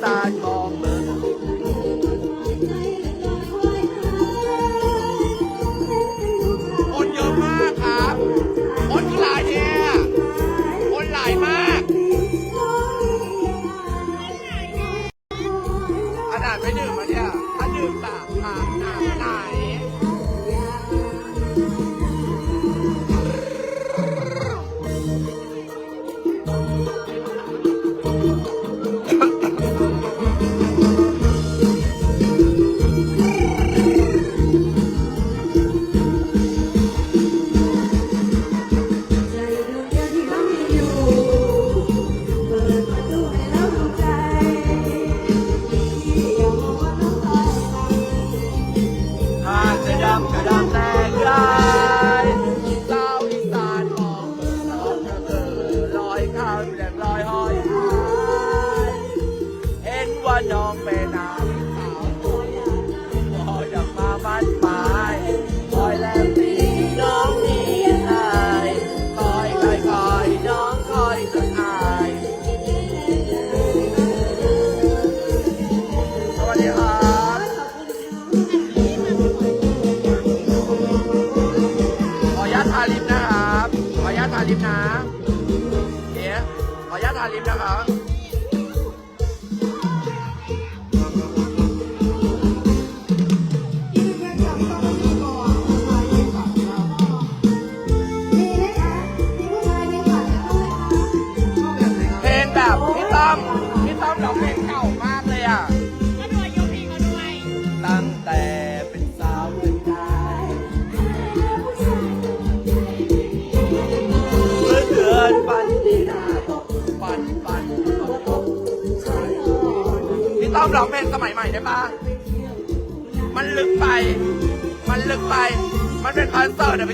Ta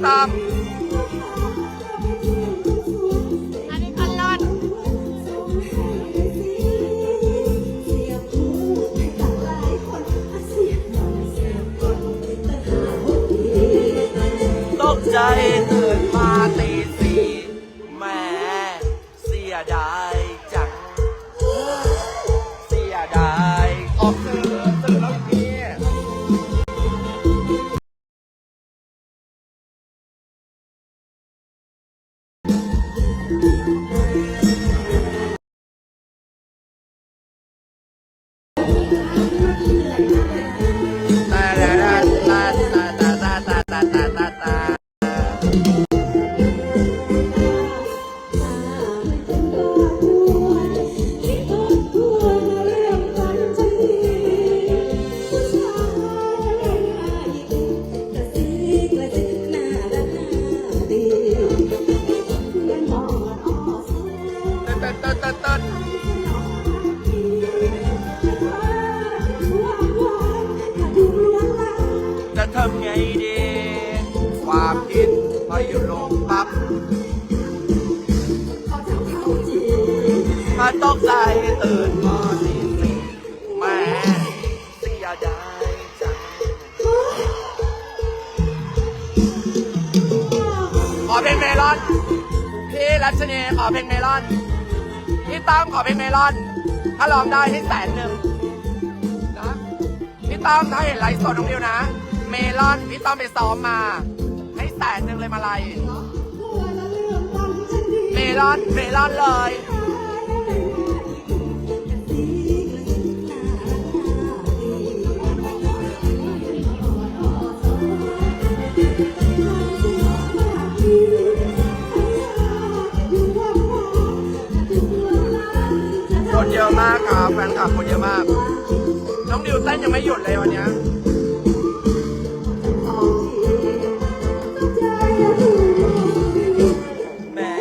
打 ตกใจตื่นมาสิแม่สียายจัขอเพลงเมลอน พี่รัชนีขอเพลงเมลอน พี่ตั้มขอเพลงเมลอน ถ้าลองได้ให้แสนหนึ่งนะพี่ตั้มถ้าเห็นไลฟ์สดน้องดิวนะ เมลอนพี่ตั้มไปซ้อมมา ให้แสนหนึ่งเลยมาไลยเมลอนเมลอนเลย แฟนคลับคนเยอะมาก น้องดิวเต้นยังไม่หยุดเลยวันนี้แม่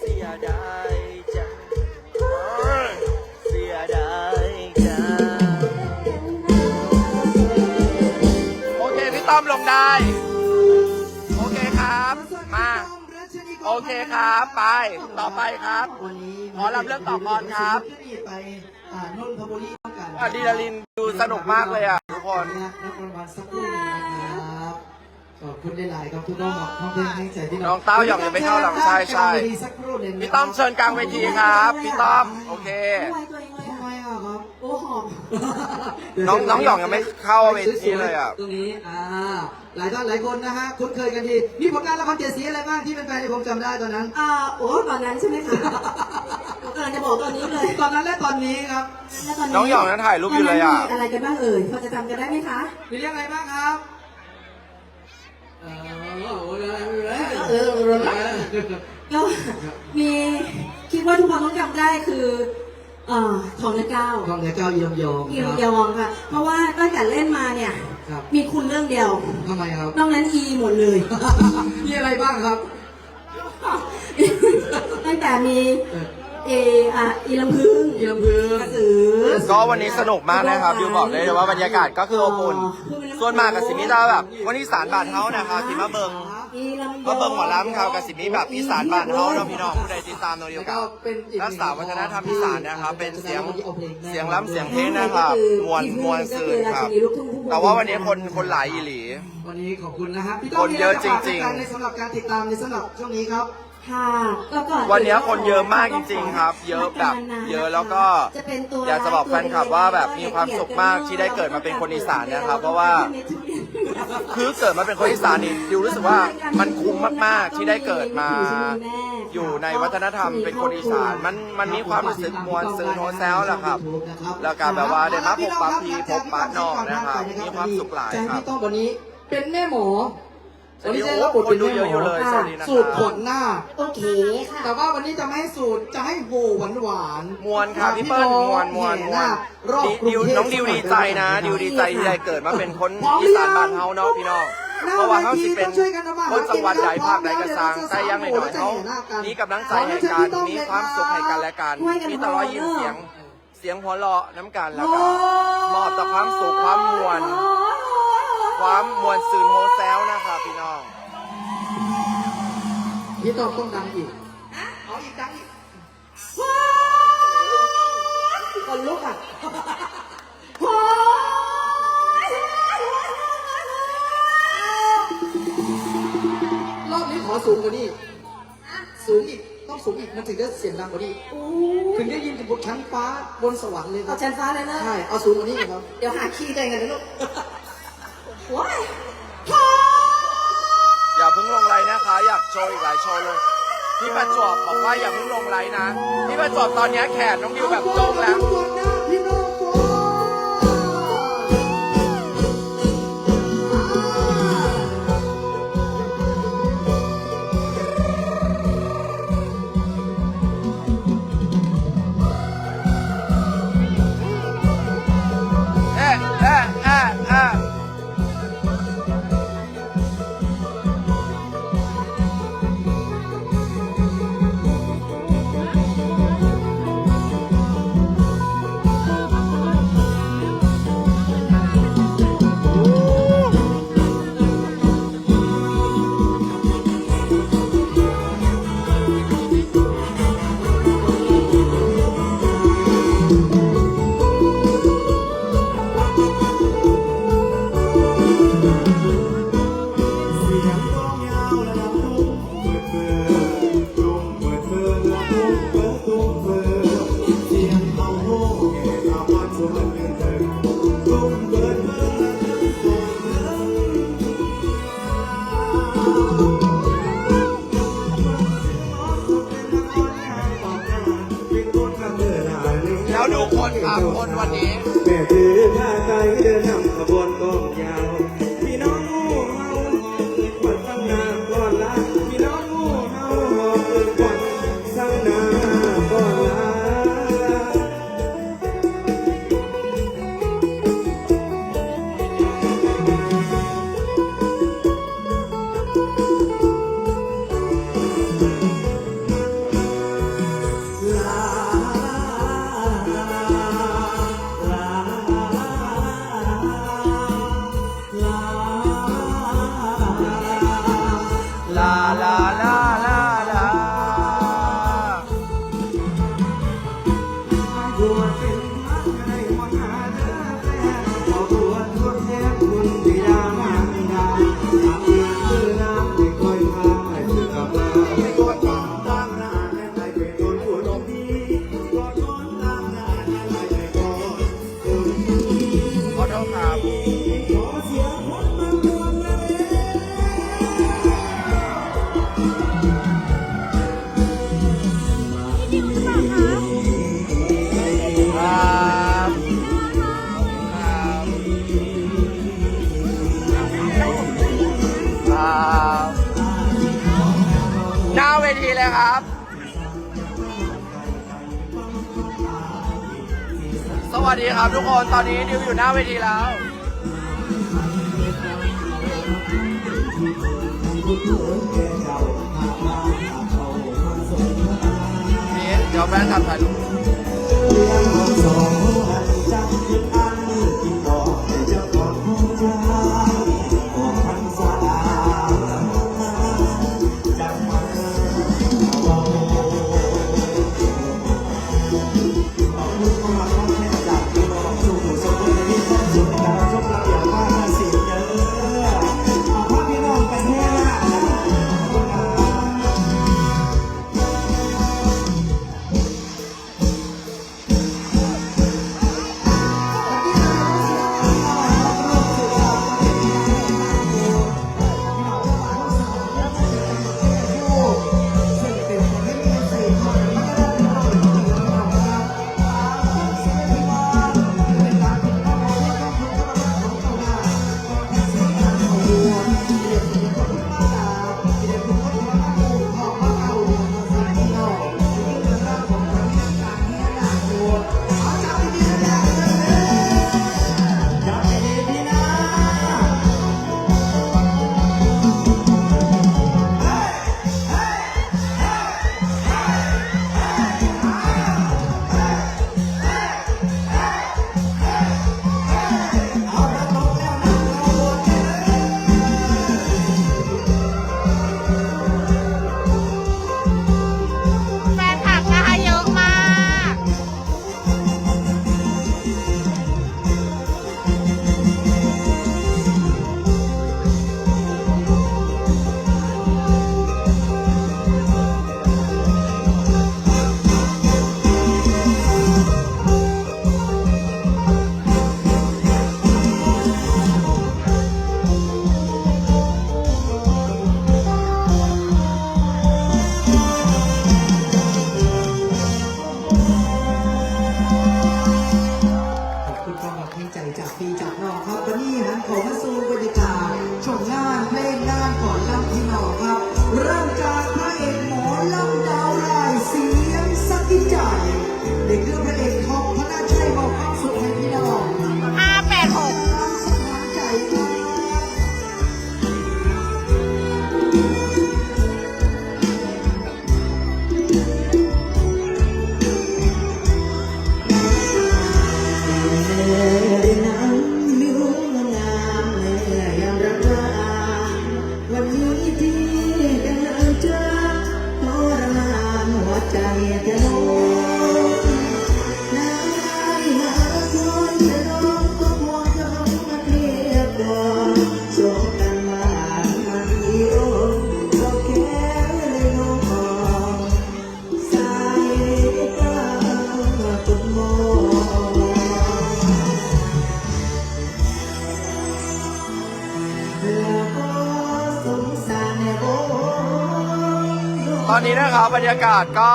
เสียดายจังเสียดายจังโอเค พี่ต้อมลงได้ โอเคครับ มา โอเคครับ ไป ต่อไปครับ ขอรับเรื่องต่อก่อนครับ อ่านนทบุรีต้องการอะดรีนาลินดูสนุกมากเลยอะทุกคนนะนักรางวัลสักครู่หนึ่งนะครับขอบคุณหลายๆครับทุกน้องน้องเพลงให้ใจพี่น้องน้องเต้าหยองยังไม่เข้าหรอกใช่ใช่กลางเวทีสักครู่หนึ่งพี่ต้อมเชิญกลางเวทีครับพี่ต้อมโอเคทำไมอะครับโอ้หอม น้องน้องหยองยังไม่เข้าเวทีเลยอะ ตรงนี้ อ่า หลายท่านหลายคนนะฮะ คุ้นเคยกันดี มีผลงานละครเจ็ดสีอะไรบ้างที่เป็นแฟนๆผมจำได้ตอนนั้น อ่าโอ้ตอนนั้นใช่ไหมคะกำ ลังจะบอกตอนนี้เลย ตอนนั้นและตอนนี้ครับแล้วตอนนี้น้องหยองนั้นถ่ายรูปอยู่เลยอะ ตนนั้นมีอะไรกันบ้างเอ่ยพอจะจำกันได้ไหมคะ มีเรื่องอะไรบ้างครับเออเออก็มีคิดว่าทุกคนต้องจำได้คือเอ่อทองและเก้าทองเหลือเก้าเยี่ยมยองอีลำยองค่ะ เพราะว่าตั้งแต่เล่นมาเนี่ย ครับมีคุณเรื่องเดียวทำไมครับ นอกนั้นอีหมดเลย มีอะไรบ้างครับ ตั้งแต่มี เออ เออะอีลำพึงอีลำพึงกระสือ ก็วันนี้สนุกมากนะครับดิวบอกเลยว่าบรรยากาศก็คืออบอุ่นส่วนมากกับสิมิตาแบบ วันนี้สารบาทเฮานะครับที่มาเบิงอีลำยองมาเบิงหมอลำครับกับสิมิแบบอีสานบาทเฮาเนาะพี่น้องผู้ใดติดตามเราเดียวกับรักษาวัฒนธรรมอีสานนะครับเป็นเสียงเสียงล้ำเสียงเพลงนะครับมวลมวลสื่อครับแต่ว่าวันนี้คนคนหลายอีหลี วันนี้ขอบคุณนะครับพี่คนเยอะจริงๆๆในสำหรับการติดตามในสำหรับช่วงนี้ครับ ค่ะก็ก่อนวันนี้คนเยอะมากจริงๆครับ เยอะแบบ เยอะแล้วก็จะเป็นตัวอยากจะบอกแฟนคลับว่าแบบมีความสุขมากที่ได้เกิดมาเป็นคนอีสานนะครับ เพราะว่า คือเกิดมาเป็นคนอีสานนี่ดิวรู้สึกว่ามันคุ้มมากๆที่ได้เกิดมา อยู่ในวัฒนธรรมเป็นคนอีสานมันมันมีความรู้สึกมวลซื้อโนแซวแหละครับ แล้วก็แบบว่าได้มาพบปะพี่พบปะน้องนะครับมีความสุขหลายใจครับพี่ต้องวันนี้เป็นแม่หมอส วันนี้ได้รับบทเป็นแม่หมคนดูเยอะอยู่เลยสวัสดีนะครับสูตรขนหน้า โอเคค่ะ แต่ว่าวันนี้จะไม่ให้สูตรจะให้โหหวานหวานมวลครับพี่เปิ้ลมวลมวลมวลรอบดิวน้องดิวดีใจนะดิวดีใจที่ได้เกิดมาเป็นคนอีสานบ้านเฮาเนาะพี่น้องเพราะว่าเขาสิเป็นคนจังหวัดใหญ่ภาคใดก็สร้างแต่ยังไม่หน่อยเขามีกำลังใจให้กันมีความสุขให้กันและกันมีแต่รอยยิ้มเสียง เสียงหัวเราะน้ำกันแล้วก็มอบต่ความสุขความมวล ความมวลสื่นโฮแซลนะครับพี่น้อง พี่ต้องต้องดังอีกเอาอีกดังอีกคนลุกอะรอบนี้ขอสูงกว่านี้ สูงอีก ต้องสูงอีก มันถึงจะเสียงดังกว่านี้ ถึงได้ยินถึงบนชั้นฟ้าบนสวรรค์เลยครัเอาบชั้นฟ้าเลยนะใช่ เอาสูงกว่านี้อีกครับ เดี๋ยวหาขี้ใจกันนะลูก ว้ายอย่าเพิ่งลงไลน์นะคะ อยากโชว์อีกหลายโชว์เลยพี่ประจวบบอกว่าอย่าเพิ่งลงไลน์นะ พี่ประจวบตอนนี้แขนน้องดิวแบบโจ้งแล้ว พี่น้อง วัสดีครับทุกคน ตอนนี้ดิวอยู่หน้าเวทีแล้วเดี๋ยวแม่ทำถ่ายรูป นะครับบรรยากาศก็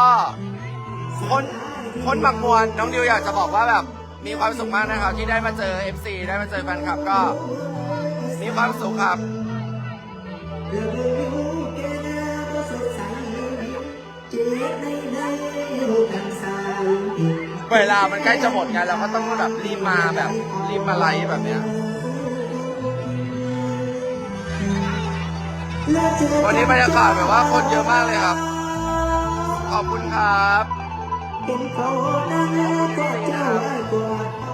คนคนมักมวลน้องดิวอยากจะบอกว่าแบบมีความสุขมากนะครับที่ได้มาเจอ FC ได้มาเจอแฟนคลับก็ มีความสุขครับเวลามันใกล้จะหมดไงเราก็ต้องแบบรีบมาแบบรีบมาไล่แบบเนี้ยวันนี้บรรยากาศแบบว่าคนเยอะมากเลยครับ คุณครับ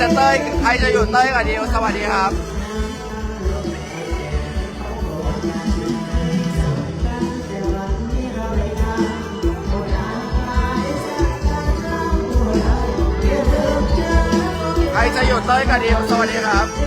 จะเต้ยใครจะอยู่เต้ยกับดิวสวัสดีครับใครจะอยู่เต้ยกับดิวสวัสดีครับ